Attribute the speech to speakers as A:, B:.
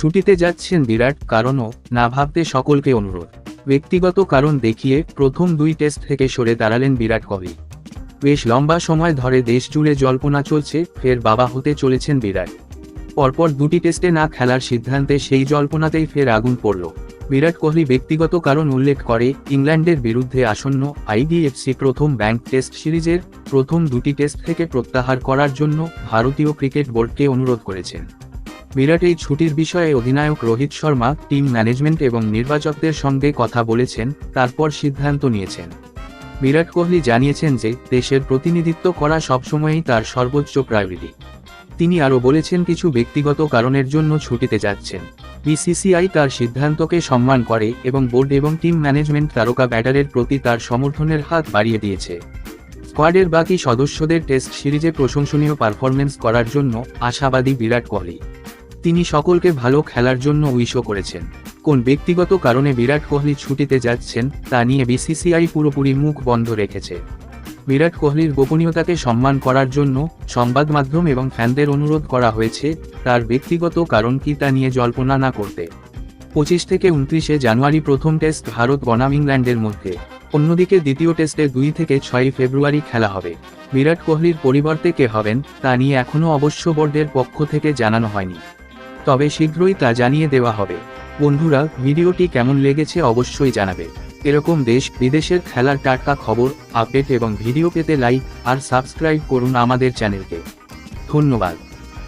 A: ছুটিতে যাচ্ছেন বিরাট, কারণও না ভাবতে সকলকে অনুরোধ। ব্যক্তিগত কারণ দেখিয়ে প্রথম দুই টেস্ট থেকে সরে দাঁড়ালেন বিরাট কোহলি। বেশ লম্বা সময় ধরে দেশ জুড়ে জল্পনা চলছে, ফের বাবা হতে চলেছেন বিরাট। পরপর দুটি টেস্টে না খেলার সিদ্ধান্তে সেই জল্পনাতেই ফের আগুন পড়ল। বিরাট কোহলি ব্যক্তিগত কারণ উল্লেখ করে, ইংল্যান্ডের বিরুদ্ধে আসন্ন আইডিএফসি প্রথম ব্যাংক টেস্ট সিরিজের প্রথম দুটি টেস্ট থেকে প্রত্যাহার করার জন্য ভারতীয় ক্রিকেট বোর্ডকে অনুরোধ করেছেন। বিরাট এই ছুটির বিষয়ে অধিনায়ক রোহিত শর্মা, টিম ম্যানেজমেন্ট এবং নির্বাচকদের সঙ্গে কথা বলেছেন, তারপর সিদ্ধান্ত নিয়েছেন। বিরাট কোহলি জানিয়েছেন যে, দেশের প্রতিনিধিত্ব করা সবসময়ই তার সর্বোচ্চ প্রায়োরিটি। তিনি আরও বলেছেন কিছু ব্যক্তিগত কারণের জন্য ছুটিতে যাচ্ছেন। বিসিসিআই তার সিদ্ধান্তকে সম্মান করে এবং বোর্ড এবং টিম ম্যানেজমেন্ট তারকা ব্যাটারের প্রতি তার সমর্থনের হাত বাড়িয়ে দিয়েছে। স্কোয়াডের বাকি সদস্যদের টেস্ট সিরিজে প্রশংসনীয় পারফরমেন্স করার জন্য আশাবাদী বিরাট কোহলি। তিনি সকলকে ভালো খেলার জন্য উইশও করেছেন। কোন ব্যক্তিগত কারণে বিরাট কোহলি ছুটিতে যাচ্ছেন, তা নিয়ে বিসিসিআই পুরোপুরি মুখ বন্ধ রেখেছে। বিরাট কোহলির গোপনীয়তাকে সম্মান করার জন্য সংবাদ মাধ্যম এবং ফ্যানদের অনুরোধ করা হয়েছে, তার ব্যক্তিগত কারণ কি তা নিয়ে জল্পনা না করতে। পঁচিশ থেকে উনত্রিশে জানুয়ারি প্রথম টেস্ট ভারত বনাম ইংল্যান্ডের মধ্যে। অন্যদিকে দ্বিতীয় টেস্টে দুই থেকে ছয়ই ফেব্রুয়ারি খেলা হবে। বিরাট কোহলির পরিবর্তে কে হবেন, তা নিয়ে এখনও অবশ্য বোর্ডের পক্ষ থেকে জানানো হয়নি। তবে শীঘ্রই তা জানিয়ে দেওয়া হবে। বন্ধুরা, ভিডিওটি কেমন লেগেছে অবশ্যই জানাবে। এরকম দেশ বিদেশের খেলার টাটকা খবর, আপডেট এবং ভিডিও পেতে লাইক আর সাবস্ক্রাইব করুন আমাদের চ্যানেলকে। ধন্যবাদ।